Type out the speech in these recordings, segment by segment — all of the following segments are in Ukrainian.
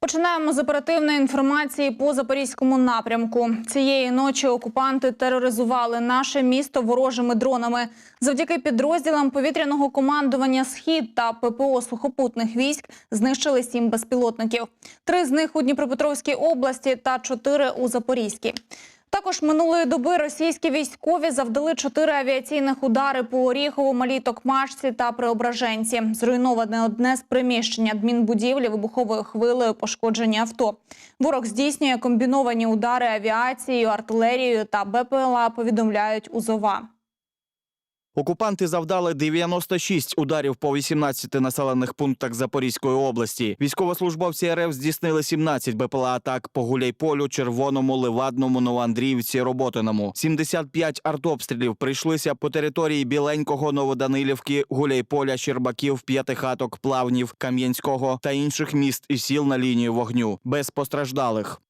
Починаємо з оперативної інформації по запорізькому напрямку. Цієї ночі окупанти тероризували наше місто ворожими дронами. Завдяки підрозділам повітряного командування Схід та ППО сухопутних військ знищили сім безпілотників. Три з них у Дніпропетровській області та чотири у Запорізькій. Також минулої доби російські військові завдали чотири авіаційних удари по Оріхову, Малій Токмашці та Преображенці. Зруйноване одне з приміщень адмінбудівлі вибуховою хвилею пошкоджені авто. Ворог здійснює комбіновані удари авіацією, артилерією та БПЛА, повідомляють УЗОВА. Окупанти завдали 96 ударів по 18 населених пунктах Запорізької області. Військовослужбовці РФ здійснили 17 БПЛА атак по Гуляйполю, Червоному, Ливадному, Новоандріївці, Роботиному. 75 артобстрілів прийшлися по території Біленького, Новоданилівки, Гуляйполя, Щербаків, П'ятихаток, Плавнів, Кам'янського та інших міст і сіл на лінію вогню без постраждалих.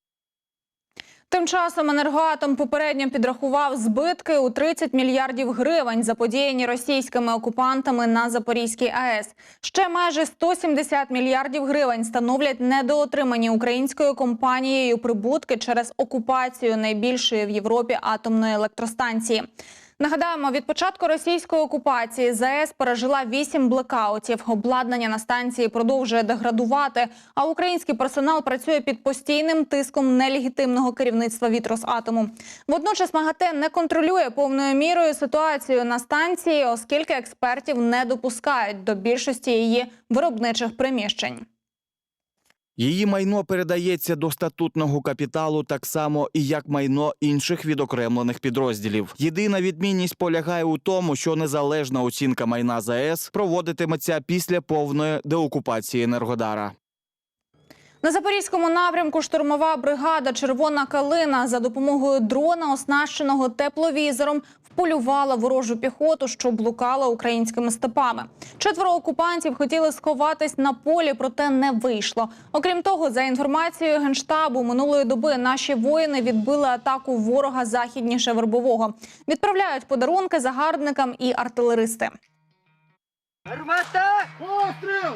Тим часом енергоатом попередньо підрахував збитки у 30 мільярдів гривень, заподіяні російськими окупантами на Запорізькій АЕС. Ще майже 170 мільярдів гривень становлять недоотримані українською компанією прибутки через окупацію найбільшої в Європі атомної електростанції. Нагадаємо, від початку російської окупації ЗАЕС пережила вісім блекаутів. Обладнання на станції продовжує деградувати. А український персонал працює під постійним тиском нелегітимного керівництва Вітросатому. Водночас МАГАТЕ не контролює повною мірою ситуацію на станції, оскільки експертів не допускають до більшості її виробничих приміщень. Її майно передається до статутного капіталу так само і як майно інших відокремлених підрозділів. Єдина відмінність полягає у тому, що незалежна оцінка майна ЗАЕС проводитиметься після повної деокупації Енергодара. На запорізькому напрямку штурмова бригада Червона калина за допомогою дрона, оснащеного тепловізором, вполювала ворожу піхоту, що блукала українськими степами. Четверо окупантів хотіли сховатись на полі, проте не вийшло. Окрім того, за інформацією генштабу минулої доби наші воїни відбили атаку ворога західніше вербового. Відправляють подарунки загарбникам і артилеристи. Гармата! Постріл!